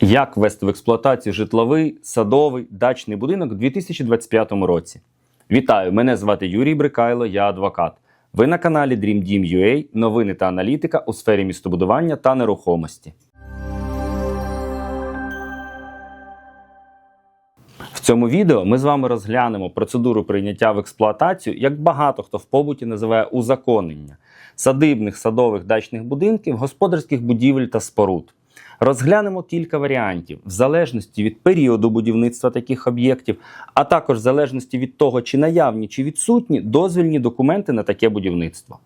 Як ввести в експлуатацію житловий, садовий, дачний будинок у 2025 році? Вітаю! Мене звати Юрій Брикайло, я адвокат. Ви на каналі Dream Team UA, новини та аналітика у сфері містобудування та нерухомості. В цьому відео ми з вами розглянемо процедуру прийняття в експлуатацію, як багато хто в побуті називає узаконення садибних, садових дачних будинків, господарських будівель та споруд. Розглянемо кілька варіантів в залежності від періоду будівництва таких об'єктів, а також в залежності від того, чи наявні чи відсутні дозвільні документи на таке будівництво.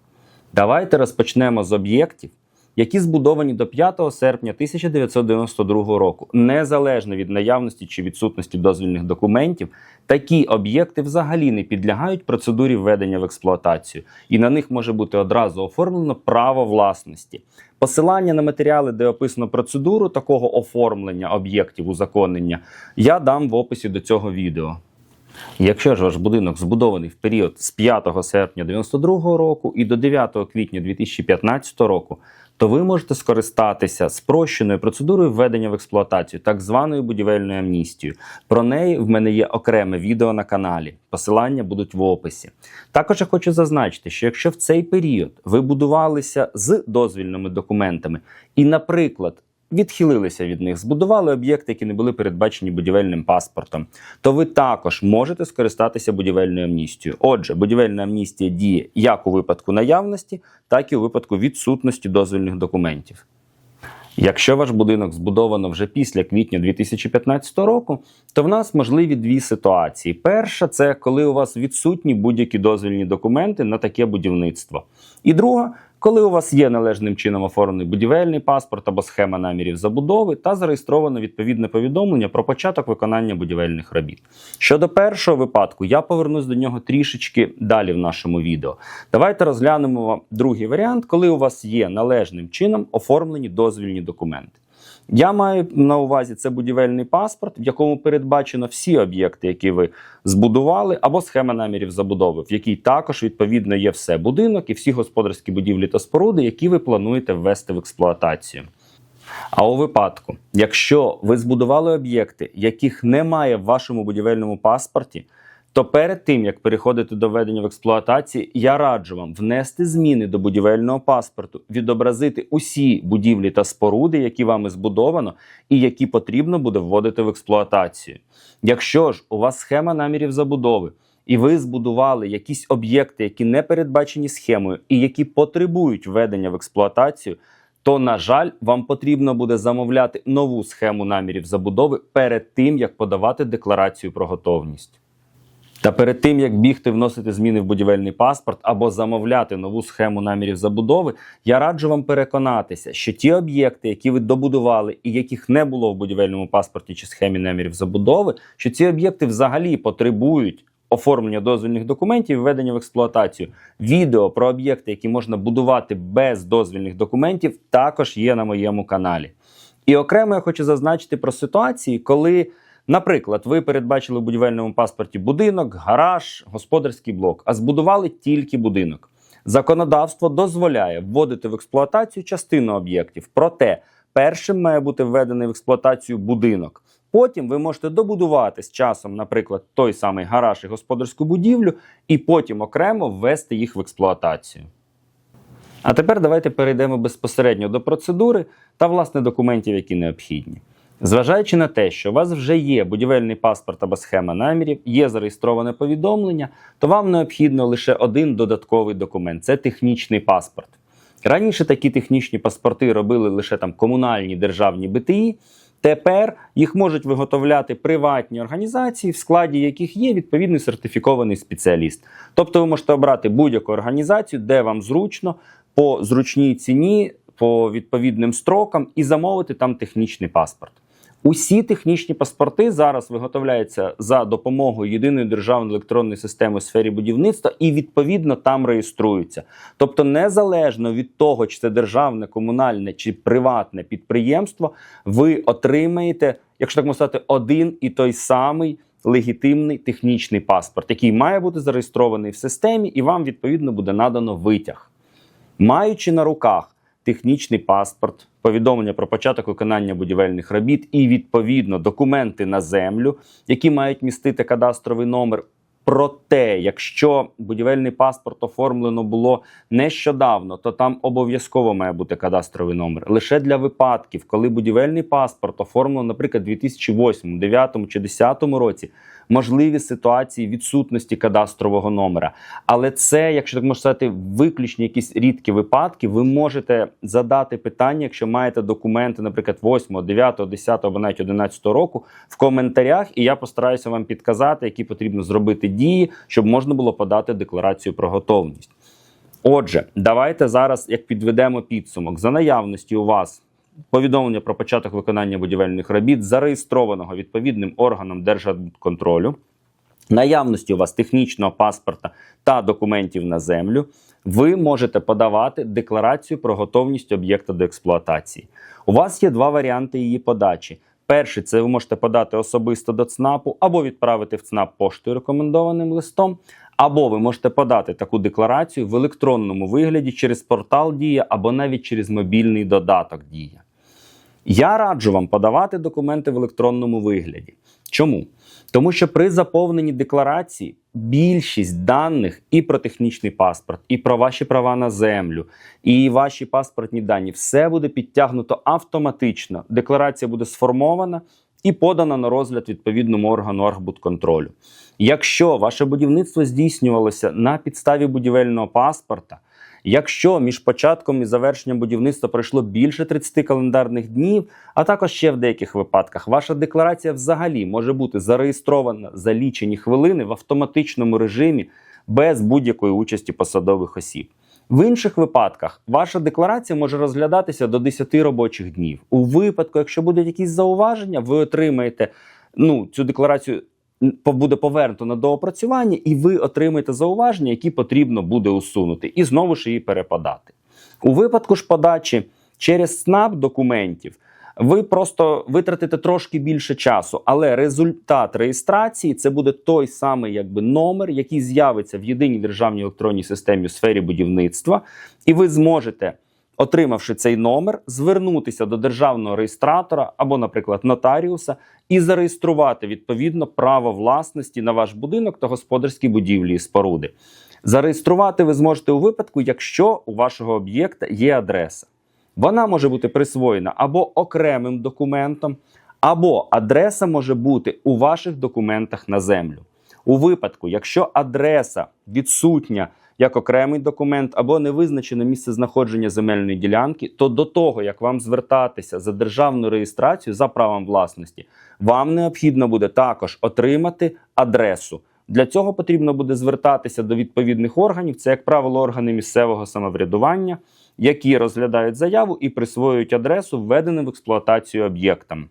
Давайте розпочнемо з об'єктів, які збудовані до 5 серпня 1992 року, незалежно від наявності чи відсутності дозвільних документів, такі об'єкти взагалі не підлягають процедурі введення в експлуатацію, і на них може бути одразу оформлено право власності. Посилання на матеріали, де описано процедуру такого оформлення об'єктів узаконення, я дам в описі до цього відео. Якщо ж ваш будинок збудований в період з 5 серпня 1992 року і до 9 квітня 2015 року, то ви можете скористатися спрощеною процедурою введення в експлуатацію, так званою будівельною амністією. Про неї в мене є окреме відео на каналі. Посилання будуть в описі. Також я хочу зазначити, що якщо в цей період ви будувалися з дозвільними документами і, наприклад, відхилилися від них, збудували об'єкти, які не були передбачені будівельним паспортом, то ви також можете скористатися будівельною амністією. Отже, будівельна амністія діє як у випадку наявності, так і у випадку відсутності дозвільних документів. Якщо ваш будинок збудовано вже після квітня 2015 року, то в нас можливі дві ситуації. Перша це коли у вас відсутні будь-які дозвільні документи на таке будівництво. І друга коли у вас є належним чином оформлений будівельний паспорт або схема намірів забудови та зареєстровано відповідне повідомлення про початок виконання будівельних робіт. Щодо першого випадку, я повернусь до нього трішечки далі в нашому відео. Давайте розглянемо другий варіант, коли у вас є належним чином оформлені дозвільні документи. Я маю на увазі це будівельний паспорт, в якому передбачено всі об'єкти, які ви збудували, або схема намірів забудови, в якій також відповідно є все будинок і всі господарські будівлі та споруди, які ви плануєте ввести в експлуатацію. А у випадку, якщо ви збудували об'єкти, яких немає в вашому будівельному паспорті, то перед тим як переходити до введення в експлуатації, я раджу вам внести зміни до будівельного паспорту, відобразити усі будівлі та споруди, які вами збудовано, і які потрібно буде вводити в експлуатацію. Якщо ж у вас схема намірів забудови, і ви збудували якісь об'єкти, які не передбачені схемою, і які потребують введення в експлуатацію. То, на жаль, вам потрібно буде замовляти нову схему намірів забудови перед тим, як подавати декларацію про готовність. Та перед тим як бігти вносити зміни в будівельний паспорт або замовляти нову схему намірів забудови, я раджу вам переконатися, що ті об'єкти, які ви добудували і яких не було в будівельному паспорті чи схемі намірів забудови, що ці об'єкти взагалі потребують. Оформлення дозвільних документів і введення в експлуатацію. Відео про об'єкти, які можна будувати без дозвільних документів, також є на моєму каналі. І окремо я хочу зазначити про ситуації, коли Наприклад, ви передбачили в будівельному паспорті будинок, гараж, господарський блок, а збудували тільки будинок. Законодавство дозволяє вводити в експлуатацію частину об'єктів. Проте першим має бути введений в експлуатацію будинок. Потім ви можете добудувати з часом, наприклад, той самий гараж і господарську будівлю, і потім окремо ввести їх в експлуатацію. А тепер давайте перейдемо безпосередньо до процедури та власне документів, які необхідні. Зважаючи на те, що у вас вже є будівельний паспорт або схема намірів, є зареєстроване повідомлення, то вам необхідно лише один додатковий документ це технічний паспорт. Раніше такі технічні паспорти робили лише там комунальні державні БТІ. Тепер їх можуть виготовляти приватні організації, в складі яких є відповідний сертифікований спеціаліст. Тобто ви можете обрати будь-яку організацію, де вам зручно, по зручній ціні, по відповідним строкам і замовити там технічний паспорт. Усі технічні паспорти зараз виготовляються за допомогою єдиної державної електронної системи у сфері будівництва і відповідно там реєструються. Тобто, незалежно від того, чи це державне, комунальне чи приватне підприємство, ви отримаєте, якщо так можна сказати, один і той самий легітимний технічний паспорт, який має бути зареєстрований в системі, і вам відповідно буде надано витяг. Маючи на руках технічний паспорт, повідомлення про початок виконання будівельних робіт і відповідно документи на землю, які мають містити кадастровий номер. Проте, якщо будівельний паспорт оформлено було нещодавно, то там обов'язково має бути кадастровий номер. Лише для випадків, коли будівельний паспорт оформлено, наприклад, у 2008, 2009 чи 2010 році, можливі ситуації відсутності кадастрового номера. Але це, якщо так можна сказати, виключні якісь рідкі випадки, ви можете задати питання, якщо маєте документи, наприклад, 8, 9, 10 або навіть 11 року, в коментарях, і я постараюся вам підказати, які потрібно зробити дії, щоб можна було подати декларацію про готовність. Отже, давайте зараз як підведемо підсумок за наявності у вас повідомлення про початок виконання будівельних робіт, зареєстрованого відповідним органом Держадконтролю, наявності у вас технічного паспорта та документів на землю, ви можете подавати декларацію про готовність об'єкта до експлуатації. У вас є два варіанти її подачі. Перший це ви можете подати особисто до ЦНАПу або відправити в ЦНАП поштою рекомендованим листом, або ви можете подати таку декларацію в електронному вигляді через портал Дія або навіть через мобільний додаток Дія. Я раджу вам подавати документи в електронному вигляді. Чому? Тому що при заповненні декларації більшість даних і про технічний паспорт, і про ваші права на землю, і ваші паспортні дані все буде підтягнуто автоматично. Декларація буде сформована і подана на розгляд відповідному органу Архбудконтролю. Якщо ваше будівництво здійснювалося на підставі будівельного паспорта, Якщо між початком і завершенням будівництва пройшло більше 30 календарних днів, а також ще в деяких випадках, ваша декларація взагалі може бути зареєстрована за лічені хвилини в автоматичному режимі без будь-якої участі посадових осіб. В інших випадках ваша декларація може розглядатися до 10 робочих днів. У випадку, якщо будуть якісь зауваження, ви отримаєте ну, цю декларацію буде повернуто на доопрацювання, і ви отримаєте зауваження, які потрібно буде усунути, і знову ж її перепадати. У випадку ж подачі через СНАП документів. Ви просто витратите трошки більше часу, але результат реєстрації це буде той самий якби номер, який з'явиться в єдиній державній електронній системі у сфері будівництва, і ви зможете отримавши цей номер, звернутися до державного реєстратора або, наприклад, нотаріуса і зареєструвати відповідно право власності на ваш будинок та господарські будівлі і споруди. Зареєструвати ви зможете у випадку, якщо у вашого об'єкта є адреса. Вона може бути присвоєна або окремим документом, або адреса може бути у ваших документах на землю. У випадку, якщо адреса відсутня як окремий документ або не визначене місце знаходження земельної ділянки, то до того, як вам звертатися за державну реєстрацію за правом власності, вам необхідно буде також отримати адресу. Для цього потрібно буде звертатися до відповідних органів, це, як правило, органи місцевого самоврядування, які розглядають заяву і присвоюють адресу введеним в експлуатацію об'єктам.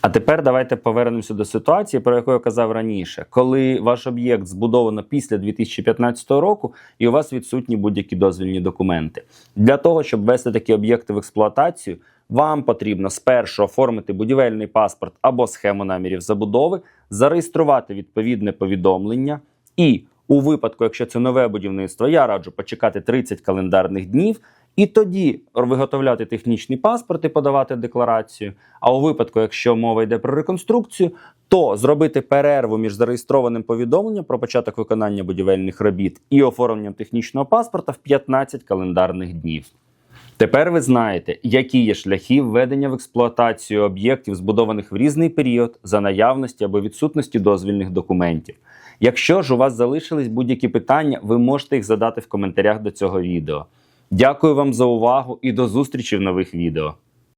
А тепер давайте повернемося до ситуації, про яку я казав раніше, коли ваш об'єкт збудовано після 2015 року і у вас відсутні будь-які дозвільні документи. Для того, щоб ввести такі об'єкти в експлуатацію, вам потрібно спершу оформити будівельний паспорт або схему намірів забудови, зареєструвати відповідне повідомлення і у випадку, якщо це нове будівництво, я раджу почекати 30 календарних днів. І тоді виготовляти технічний паспорт і подавати декларацію. А у випадку, якщо мова йде про реконструкцію, то зробити перерву між зареєстрованим повідомленням про початок виконання будівельних робіт і оформленням технічного паспорта в 15 календарних днів. Тепер ви знаєте, які є шляхи введення в експлуатацію об'єктів, збудованих в різний період за наявності або відсутності дозвільних документів. Якщо ж у вас залишились будь-які питання, ви можете їх задати в коментарях до цього відео. Дякую вам за увагу і до зустрічі в нових відео.